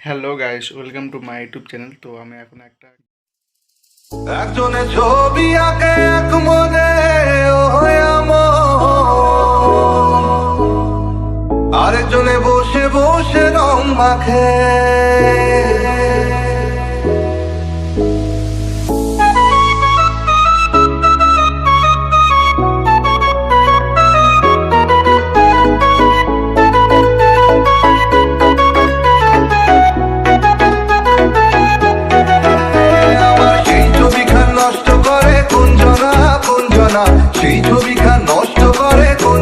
Hello guys welcome to my YouTube channel তো আমি এখন একটা একজনে ছবি আঁকে এক মনে আরেকজনে বসে বসে রং মাখে। সেই ছবিখান নষ্ট করে কোন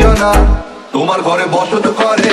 জনা তোমার ঘরে বসত করে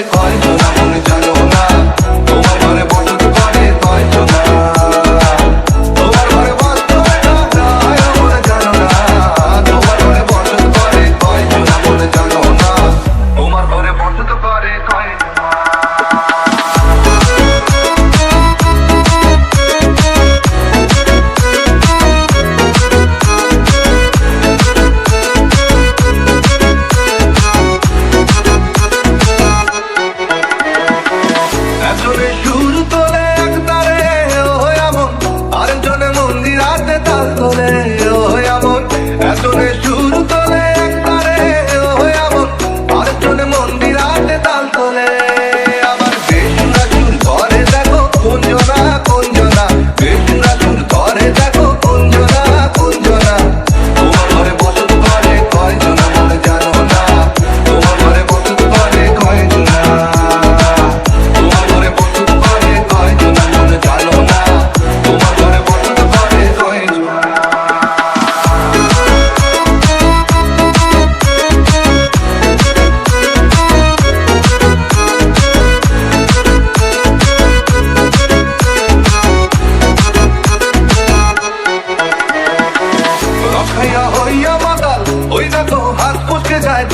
ভাইয়া হইয়া মাতাল ওই দেখো হাত পুষকে যায়